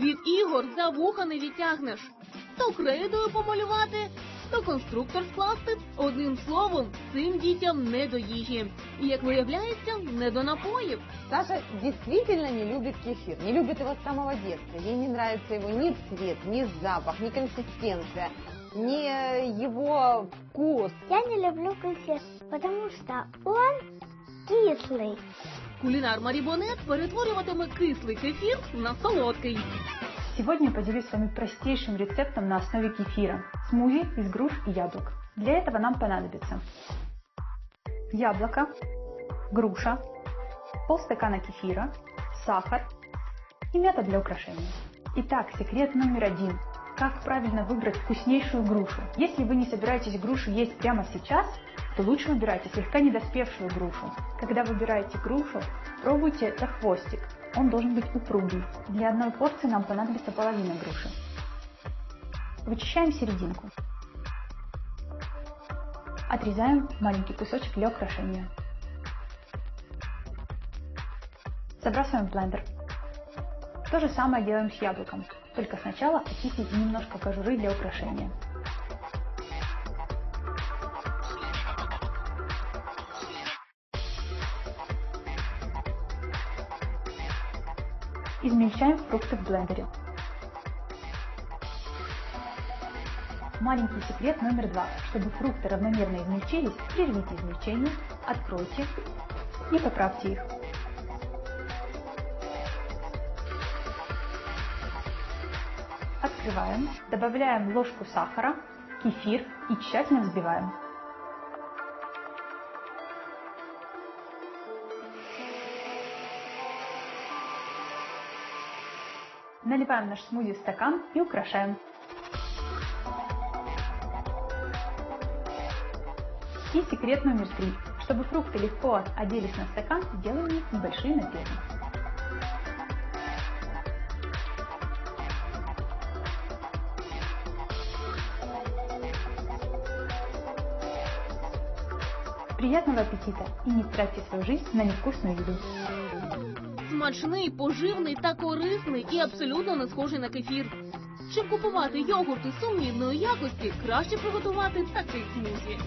Від ігор за вуха не відтягнеш. То крейдою помалювати, то конструктор скласти. Одним словом, цим дітям не до їжі. І, як виявляється, не до напоїв. Саша действительно не любит кефир, не любит его с самого детства. Ей не нравится его ни цвет, ни запах, ни консистенция, ни его вкус. Я не люблю конфет, потому что он кислый. Кулінар Марібонет перетворюватиме кислий кефір на солодкий. Сегодня я поделюсь с вами простейшим рецептом на основе кефира. Смузи из груш и яблок. Для этого нам понадобится яблоко, груша, полстакана кефира, сахар и мята для украшения. Итак, секрет номер один. Как правильно выбрать вкуснейшую грушу? Если вы не собираетесь грушу есть прямо сейчас, то лучше выбирайте слегка недоспевшую грушу. Когда выбираете грушу, пробуйте за хвостик. Он должен быть упругий. Для одной порции нам понадобится половина груши. Вычищаем серединку. Отрезаем маленький кусочек для украшения. Забрасываем в блендер. То же самое делаем с яблоком, только сначала очистите немножко кожуры для украшения. Измельчаем фрукты в блендере. Маленький секрет номер два. Чтобы фрукты равномерно измельчились, прервите измельчение, откройте и поправьте их. Открываем, добавляем ложку сахара, кефир и тщательно взбиваем. Наливаем наш смузи в стакан и украшаем. И секрет номер три. Чтобы фрукты легко оделись на стакан, делаем небольшие надрезы. Приятного аппетита и не тратьте свою жизнь на невкусную еду. Смачний, поживний та корисний і абсолютно не схожий на кефір. Щоб купувати йогурти сумнівної якості, краще приготувати такий смузі.